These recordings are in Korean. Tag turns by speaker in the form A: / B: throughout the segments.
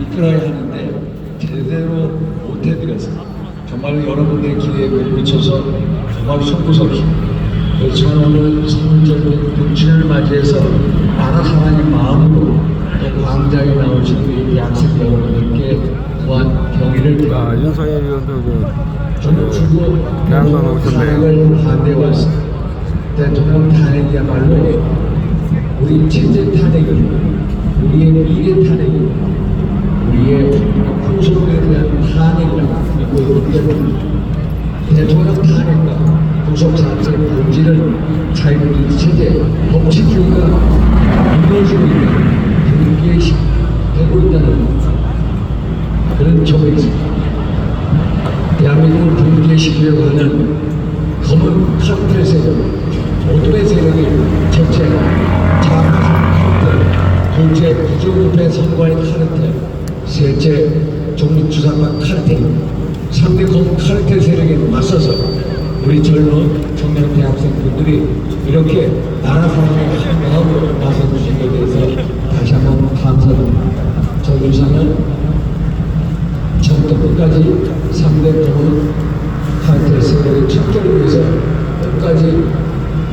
A: 이끌어야 하는데 제대로 못해드려서 정말 여러분들의 기대에 못 미쳐서 정말 송구스럽습니다. 그래서 저는 오늘 선물적인 국친을 맞이해서 나라 사랑의 마음으로 또 광장에 나오시는 이 학생 여러분들께 또한 경의를 드립니다.
B: 아, 윤석열 의원도 그
A: 저는 주로
B: 대학로 나오셨네요.
A: 탄핵을 반대해 왔습니다. 대통령 탄핵이야말로 우리 체제 탄핵이 우리의 미래 탄핵 이 우리의 후손에 대한 때문에 대통령 탄핵과 구속사태의 본질은 자유민주 체제 법치주의가 무너지고 붕괴되고 있다는 그런 점이 있습니다. 대한민국을 붕괴시키려고 하는 검은 카르텔 세력, 어둠의 세력이 첫째, 자아카르텔, 둘째, 부정부패 선거의 카르텔, 셋째, 종립주사관 카르텔, 상대 카르텔 세력에 맞서서 우리 젊은 청년 대학생분들이 이렇게 나라 사랑의 한 마음으로 나서주신 것에 대해서 다시 한번 감사드립니다. 저 유사는 처음부터 끝까지 상대 검은 카르텔 세력의 척결을 위해서 끝까지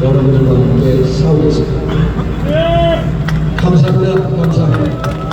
A: 여러분들과 함께 싸우겠습니다. 감사합니다. 감사합니다.